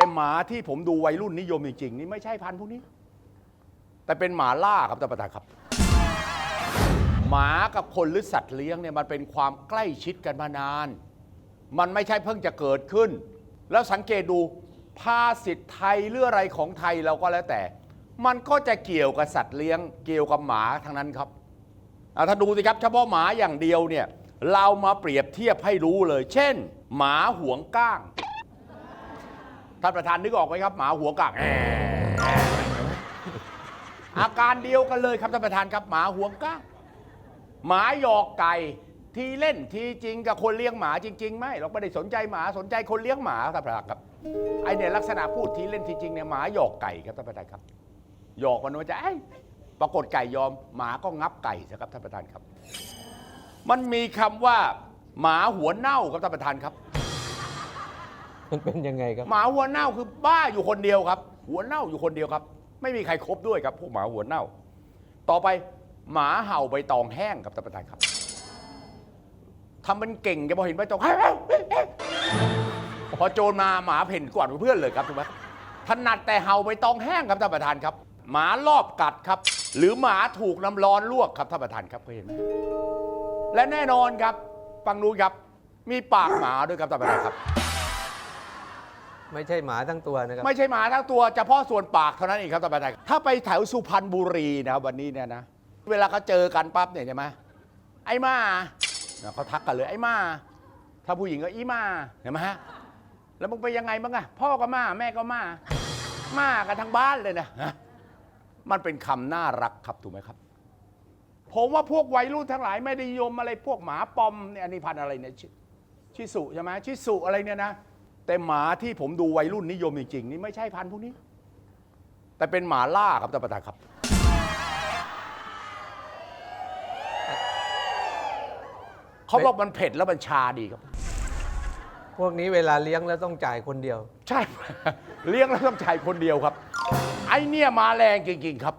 แต่หมาที่ผมดูวัยรุ่นนิยมจริงๆนี่ไม่ใช่พันธุ์พวกนี้ แต่เป็นหมาล่าครับท่านประธานครับ หมากับคนหรือสัตว์เลี้ยงเนี่ยมันเป็นความใกล้ชิดกันมานาน มันไม่ใช่เพิ่งจะเกิดขึ้น แล้วสังเกตดูภาษิตไทยหรืออะไรของไทยเราก็แล้วแต่ มันก็จะเกี่ยวกับสัตว์เลี้ยง เกี่ยวกับหมาทั้งนั้นครับถ้าดูสิครับเฉพาะหมาอย่างเดียวเนี่ยเรามาเปรียบเทียบให้รู้เลย เช่น หมาหวงก้าง ท่านประธานนึกออกไหมครับหมาหวงก้างแอะอาการเดียวกันเลยครับท่านประธานครับหมาหวงก้างหมาหยอกไก่ทีเล่นทีจริงกับคนเลี้ยงหมาจริง ๆ ไม่เราไม่ได้สนใจหมาสนใจคนเลี้ยงหมาครับท่านประธานครับไอเนี่ยลักษณะพูดทีเล่นทีจริงเนี่ยหมาหยอกไก่ครับท่านประธานครับหยอกมันว่าจะไอ้ยปรากฏไก่ยอม หมาก็งับไก่นะครับท่านประธานครับ มันมีคำว่า หมาหัวเน่าครับท่านประธานครับ มันเป็นยังไงครับ หมาหัวเน่าคือบ้าอยู่คนเดียวครับ หัวเน่าอยู่คนเดียวครับ ไม่มีใครครบด้วยครับพวกหมาหัวเน่า ต่อไปหมาเห่าใบตองแห้งครับท่านประธานครับทำเป็นเก่งจะพอเห็นใบตอง พอโจรมาหมาเพ่นกวาดเพื่อนเลยครับถูกไหมถนัดแต่เห่าใบตองแห้งครับท่านประธานครับ หมารอบกัดครับ หรือหมาถูกน้ำร้อนลวกครับท่านประธานครับเคยเห็นไหมและแน่นอนครับฟังดูครับ มีปากหมาด้วยครับท่านประธานครับ ไม่ใช่หมาทั้งตัวนะครับ ไม่ใช่หมาทั้งตัวเฉพาะส่วนปากเท่านั้นเองครับท่านประธานถ้าไปแถวสุพรรณบุรีนะครับวันนี้เนี่ยนะ เวลาเขาเจอกันปั๊บเนี่ยใช่ไหมไอ้มาเนี่ยเขาทักกันเลยไอ้มา ถ้าผู้หญิงก็อีมาเห็นไหมฮะแล้วมึงไปยังไงบ้างอะพ่อก็มาแม่ก็มา มากันทั้งบ้านเลยนะฮะมันเป็นคำน่ารักครับถูกไหมครับ ผมว่าพวกวัยรุ่นทั้งหลายไม่ได้นิยมอะไรพวกหมาปอมเนี่ยอันนี้พันธุ์อะไรเนี่ยชิชิสุใช่ไหมชิสุอะไรเนี่ยนะ แต่หมาที่ผมดูวัยรุ่นนิยมจริงๆนี่ไม่ใช่พันธุ์พวกนี้ แต่เป็นหมาล่าครับท่านประธานครับ เขาบอกมันเผ็ดแล้วมันชาดีครับ พวกนี้เวลาเลี้ยงแล้วต้องจ่ายคนเดียว ใช่ เลี้ยงแล้วต้องจ่ายคนเดียวครับ ไอเนี่ยมาแรงจริงๆครับ